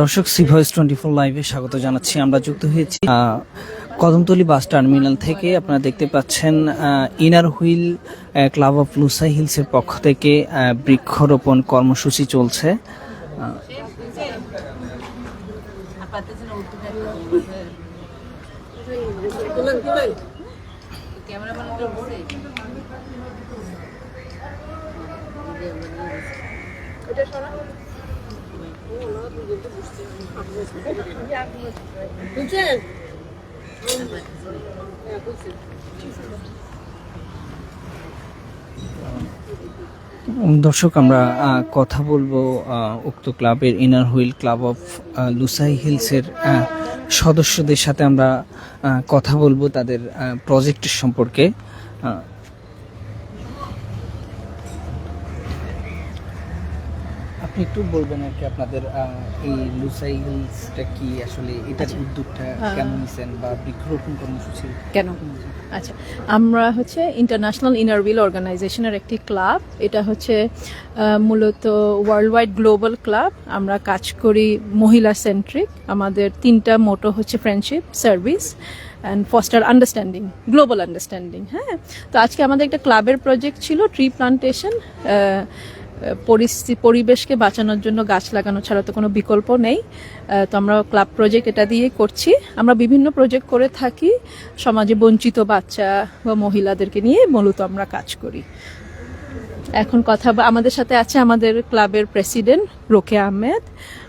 দর্শক C voice twenty four লাইভে স্বাগত জানাচ্ছি। আমরা যুক্ত হয়েছি কদমতলী বাস টার্মিনাল থেকে। আপনারা দেখতে পাচ্ছেন Inner Wheel club of Lushai হিলসের পক্ষ থেকে বৃক্ষরোপণ কর্মসূচি চলছে। দর্শক, আমরা কথা বলব উক্ত ক্লাবের inner wheel club of Lushai হিলসের সদস্যদের সাথে আমরা কথা বলব তাদের প্রজেক্টের সম্পর্কে। আপনি একটু বলবেন আর কি আপনাদের এই লুসাই হিলসটা কি আসলে এটার উদ্যোগটা কেন নিছেন বা বৃক্ষরোপণ কর্মসূচি কেন? আচ্ছা আমরা হচ্ছে ইন্টারন্যাশনাল ইনার হুইল অর্গানাইজেশনের একটি ক্লাব। এটা হচ্ছে মূলত ওয়ার্ল্ড ওয়াইড গ্লোবাল ক্লাব আমরা কাজ করি মহিলা সেন্ট্রিক আমাদের তিনটা মোটো হচ্ছে friendship service and foster understanding global understanding হ্যাঁ? তো আজকে আমাদের একটা ক্লাবের প্রজেক্ট ছিল ট্রি প্লান্টেশন পরিস্থিতি পরিবেশকে বাঁচানোর জন্য গাছ লাগানো ছাড়া তো কোনো বিকল্প নেই। তো আমরা ক্লাব প্রজেক্ট এটা দিয়ে করছি। আমরা বিভিন্ন প্রজেক্ট করে থাকি। সমাজে বঞ্চিত বাচ্চা বা মহিলাদেরকে নিয়ে মূলত আমরা কাজ করি। এখন কথা আমাদের সাথে আছে আমাদের ক্লাবের প্রেসিডেন্ট রোকে আহমেদ।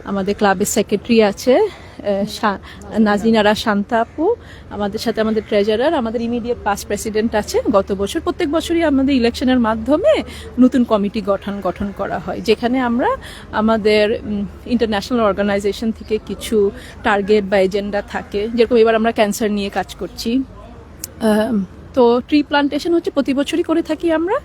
আমাদের ক্লাবের সেক্রেটারি আছে। নাজিনারা শান্তা আপু আমাদের সাথে আমাদের ট্রেজারার আমাদের ইমিডিয়েট পাস প্রেসিডেন্ট আছে। গত বছর, প্রত্যেক বছরই আমাদের ইলেকশনের মাধ্যমে নতুন কমিটি গঠন গঠন করা হয়, যেখানে আমরা আমাদের ইন্টারন্যাশনাল অর্গানাইজেশন থেকে কিছু টার্গেট বা এজেন্ডা থাকে। যেরকম এবার আমরা ক্যান্সার নিয়ে কাজ করছি। তো ট্রি প্লান্টেশন হচ্ছে প্রতি বছরই করে থাকি আমরা।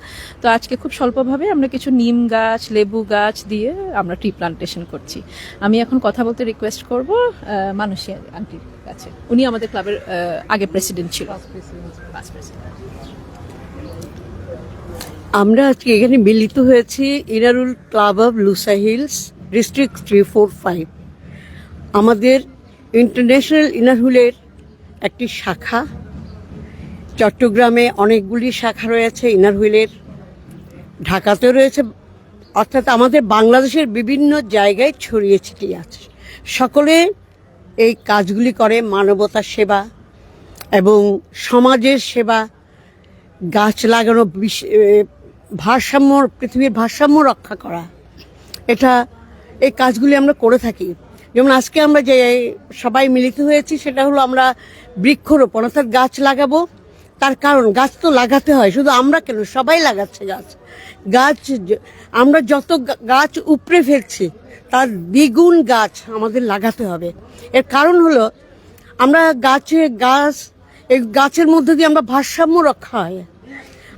তো আজকে খুব স্বল্পভাবে আমরা কিছু নিম গাছ লেবু গাছ দিয়ে আমরা ট্রি প্লান্টেশন করছি। আমি এখন কথা বলতে রিকোয়েস্ট করব মানুষী আন্টির কাছে। উনি আমাদের ক্লাবের আগে প্রেসিডেন্ট ছিল। আমরা আজকে এখানে মিলিত হয়েছি inner wheel club of Lushai hills district three four five. আমাদের ইন্টারন্যাশনাল ইনারহুলের একটি শাখা। চট্টগ্রামে অনেকগুলি শাখা রয়েছে ইনারহুইলের ঢাকাতেও রয়েছে। অর্থাৎ আমাদের বাংলাদেশের বিভিন্ন জায়গায় ছড়িয়ে ছিটিয়ে আছে। সকলে এই কাজগুলি করে মানবতার সেবা এবং সমাজের সেবা, গাছ লাগানো ভারসাম্য, পৃথিবীর ভারসাম্য রক্ষা করা। এটা, এই কাজগুলি আমরা করে থাকি। যেমন আজকে আমরা যে সবাই মিলিত হয়েছি, সেটা হলো আমরা বৃক্ষরোপণ, অর্থাৎ গাছ লাগাবো তার কারণ গাছ তো লাগাতে হয়, শুধু আমরা কেন? সবাই লাগাচ্ছে গাছ। গাছ আমরা যত গাছ উপড়ে ফেলছি, তার দ্বিগুণ গাছ আমাদের লাগাতে হবে। এর কারণ হলো, আমরা গাছে গাছ, এই গাছের মধ্যে দিয়ে আমরা ভারসাম্য রক্ষা হয়।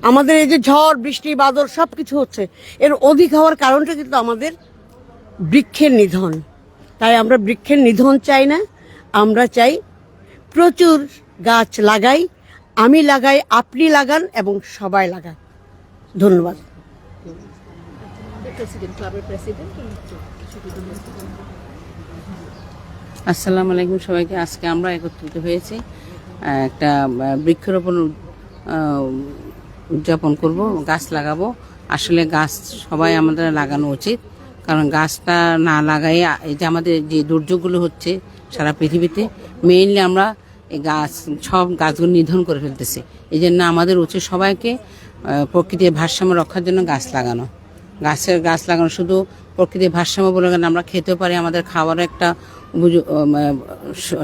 আমাদের এই যে ঝড়, বৃষ্টি, বাদল সব কিছু হচ্ছে, এর অধিক হওয়ার কারণটা কিন্তু আমাদের বৃক্ষের নিধন। তাই আমরা বৃক্ষের নিধন চাই না, আমরা চাই প্রচুর গাছ লাগাই আমি লাগাই, আপনি লাগান এবং সবাই লাগান। ধন্যবাদ। আসসালামু আলাইকুম সবাইকে। আজকে আমরা একত্রিত হয়েছি, একটা বৃক্ষরোপণ উদযাপন করব, গাছ লাগাবো। আসলে গাছ সবাই আমাদের লাগানো উচিত, কারণ গাছটা না লাগাই, এই যে আমাদের যে দুর্যোগগুলো হচ্ছে সারা পৃথিবীতে মেইনলি আমরা এই গাছ, সব গাছগুলো নিধন করে ফেলতেছে। এই জন্য আমাদের উচিত সবাইকে প্রকৃতির ভারসাম্য রক্ষার জন্য গাছ লাগানো। গাছের গাছ লাগানো শুধু প্রকৃতির ভারসাম্য বলে কেন আমরা খেতে পারি, আমাদের খাবারও একটা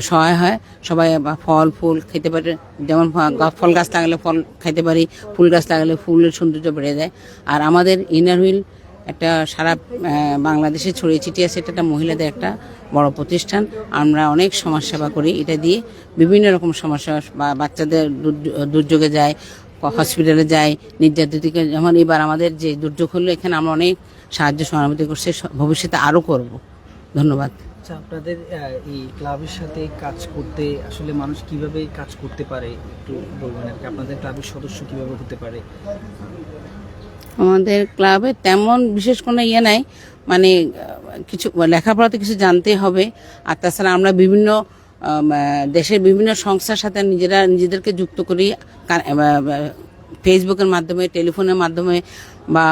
সহায় হয়। সবাই ফল, ফুল খেতে পারে, যেমন ফল গাছ লাগালে ফল খাইতে পারি, ফুল গাছ লাগালে ফুলের সৌন্দর্য বেড়ে যায়। আর আমাদের ইনার হুইল একটা সারা বাংলাদেশে ছড়িয়ে ছিটিয়ে আছে, এটা একটা মহিলাদের একটা বড় প্রতিষ্ঠান। আমরা অনেক সমাজ সেবা করি, এটা দিয়ে বিভিন্ন রকম সমস্যা, বা বাচ্চাদের দুর্য- দুর্যোগে যায় হসপিটালে যাই নির্যাতিতকে যেমন এবার আমাদের যে দুর্যোগ হলো, এখানে আমরা অনেক সাহায্য সহানুভূতি করছি ভবিষ্যতে আরও করব। ধন্যবাদ। আচ্ছা আপনাদের এই ক্লাবের সাথে কাজ করতে আসলে মানুষ কীভাবে কাজ করতে পারে, একটু বলবেন আর কি? আপনাদের ক্লাবের সদস্য কীভাবে হতে পারে? আমাদের ক্লাবে তেমন বিশেষ কোনো ইয়ে নাই। মানে কিছু, লেখাপড়াতে কিছু জানতে হবে। আর তাছাড়া আমরা বিভিন্ন দেশের বিভিন্ন সংস্থার সাথে নিজেরা, নিজেদেরকে যুক্ত করি। ফেসবুকের মাধ্যমে টেলিফোনের মাধ্যমে বা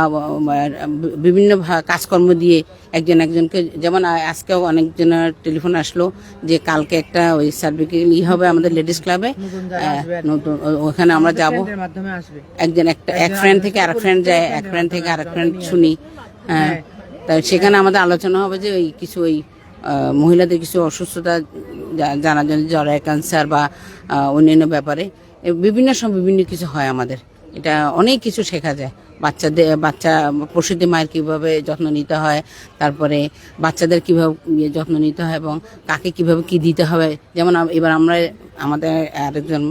বিভিন্ন কাজকর্ম দিয়ে একজন একজনকে যেমন আজকেও অনেকজনের টেলিফোন আসলো যে কালকে একটা ওই সার্ভিক্যাল ই হবে আমাদের লেডিস ক্লাবে। নতুন ওখানে আমরা যাব। একজন একটা এক ফ্রেন্ড থেকে আরেক ফ্রেন্ড যায় এক ফ্রেন্ড থেকে আরেক ফ্রেন্ড শুনি। হ্যাঁ তাই সেখানে আমাদের আলোচনা হবে যে ওই কিছু ওই মহিলাদের কিছু অসুস্থতা জানার জন্য জ্বরের ক্যান্সার বা অন্যান্য ব্যাপারে বিভিন্ন সময় বিভিন্ন কিছু হয় আমাদের। এটা অনেক কিছু শেখা যায়। বাচ্চাদের, বাচ্চা প্রসূতি মায়ের কীভাবে যত্ন নিতে হয়, তারপরে বাচ্চাদের কীভাবে ইয়ে যত্ন নিতে হয় এবং কাকে কীভাবে কি দিতে হবে। যেমন এবার আমরা, আমাদের আরেকজন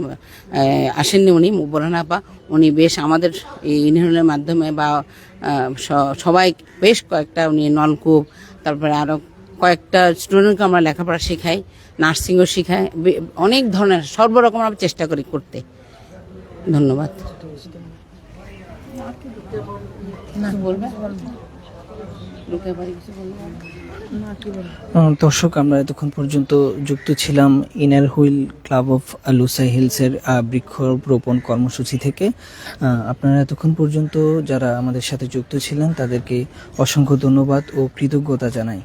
আসেননি উনি বোরান আপা। উনি বেশ আমাদের এই ইউনিয়নের মাধ্যমে বা সবাই বেশ কয়েকটা উনি নলকূপ, তারপরে আরও কয়েকটা স্টুডেন্টকে আমরা লেখাপড়া শেখাই নার্সিংও শেখাই অনেক ধরনের, সর্বরকম আমরা চেষ্টা করি করতে। ধন্যবাদ কিছু বলবে? রোকেয়া বাড়ি কিছু বলবে? আহ, দর্শক, আমরা এতক্ষণ পর্যন্ত যুক্ত ছিলাম inner wheel club of Lushai হিলসের বৃক্ষরোপণ কর্মসূচি থেকে। আপনারা এতক্ষণ পর্যন্ত যারা আমাদের সাথে যুক্ত ছিলেন, তাদেরকে অসংখ্য ধন্যবাদ ও কৃতজ্ঞতা জানাই।